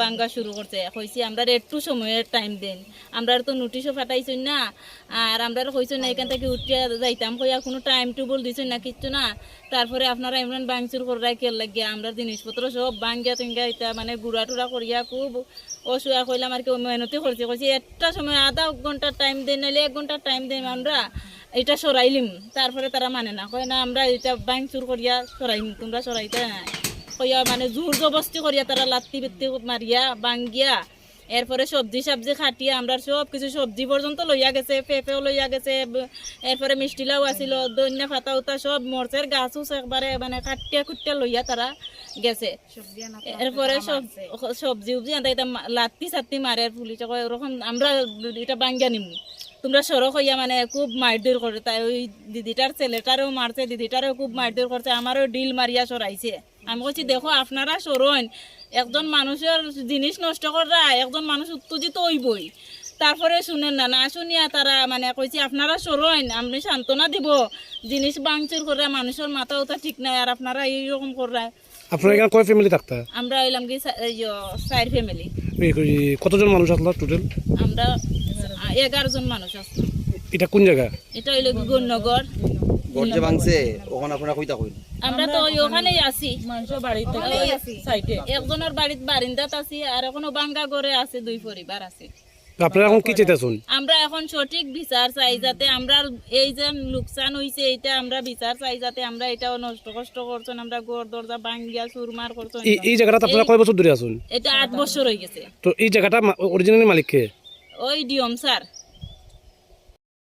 বাঙ্গা শুরু করছে। কইছি, আমরা একটু সময়ের টাইম দেন। আমরা তো নোটিশও ফাটাইছি না। আর আমরা কইছি না, এখান থেকে উঠিয়া যাইতাম কইয়া কোনো টাইম টেবল দিছেন না, কিচ্ছু না। তারপরে আপনারা এমন বাংচুর করাই কেল লাগিয়া, আমরা জিনিসপত্র সব বাঙ্গিয়া টিঙ্গা এটা মানে গুড়া টুড়া করিয়া খুব অসুয়া কইলাম আর কি মেহনতি করছি। কইছি, একটা সময় আধা ঘণ্টা টাইম দেন নাহলে এক ঘণ্টা টাইম দেন আমরা। এটা সরাইলিম। তারপরে তারা মানে না, কয় না, আমরা এটা ব্যাংক চুর করিয়া সরাইম, তোমরা সরাইতে না কইয়া মানে জোর জবস্তি করিয়া তারা লাত্তি বিত্তি মারিয়া বাঙ্গিয়া এরপরে সবজি সবজি খাটিয়া আমরা সব কিছু সবজি পর্যন্ত লইয়া গেছে পেঁপেও লইয়া গেছে এরপরে মিষ্টি লাউ আসিল দৈন্য ফাতা উতা সব মরচের গাছ উছ একবারে মানে কাটিয়া খুটিয়া লইয়া তারা গেছে। এরপরে সব সবজি উবজি আনতে এটা লাত্তি সাত্তি মারে পুলিশ। কয় ওরকম আমরা এটা বাঙ্গিয়া নিমু। তোমরা সড়ক হইয়া মানে খুব মারধর করে তাই ওই দিদিটার ছেলেটারও মারছে দিদিটারও খুব মারধর করছে। আমারও ডিল মারিয়া সরাইছে। আমি বলছি দেখো আপনারা সরইন একজন মানুষের জিনিস নষ্ট করা একজন মানুষ উত্তেজিত হইবই। তারপরে শুনেন না না শুনিয়া তারা মানে কইছি আপনারা সরইন আপনি সান্ত্বনা দিব। জিনিস বাংচুর করে মানুষের মাথা ওটা ঠিক নাই আর আপনারা এইরকম করা। আপনার এখানে কয় ফ্যামিলি থাকতা? আমরা হইলাম কি সাইড ফ্যামিলি এই এই কতজন মানুষ আসলো টোটাল আমরা এগারো জন মানুষ আছি এটা কোন জায়গা? এটা হইল গুণনগর যে ভাঙছে ওখানে আপনারা কইতা আমরা তো ওখানেই আছি। মানুষের বাড়িতে সাইডে। একজনের বাড়িতে বারিন্দাত আছি আর এখনও বাঙ্গা করে আছে দুই পরিবার আছে। আপনারা এখন কি চাইতেছেন? আমরা এখন সঠিক বিচার চাই যাতে আমরা এই যে লোকসান হইছে এইটা আমরা বিচার চাই যাতে আমরা এটাও নষ্ট কষ্ট করছেন আমরা গোর দরজা ভাঙ্গিয়া চুরমার করছেন। এই এই জায়গাটা আপনারা কয় বছর ধরে আছেন? এটা আট বছর হয়ে গেছে। তো এই জায়গাটা অরিজিনালি মালিক কে? ওই ডিওম স্যার।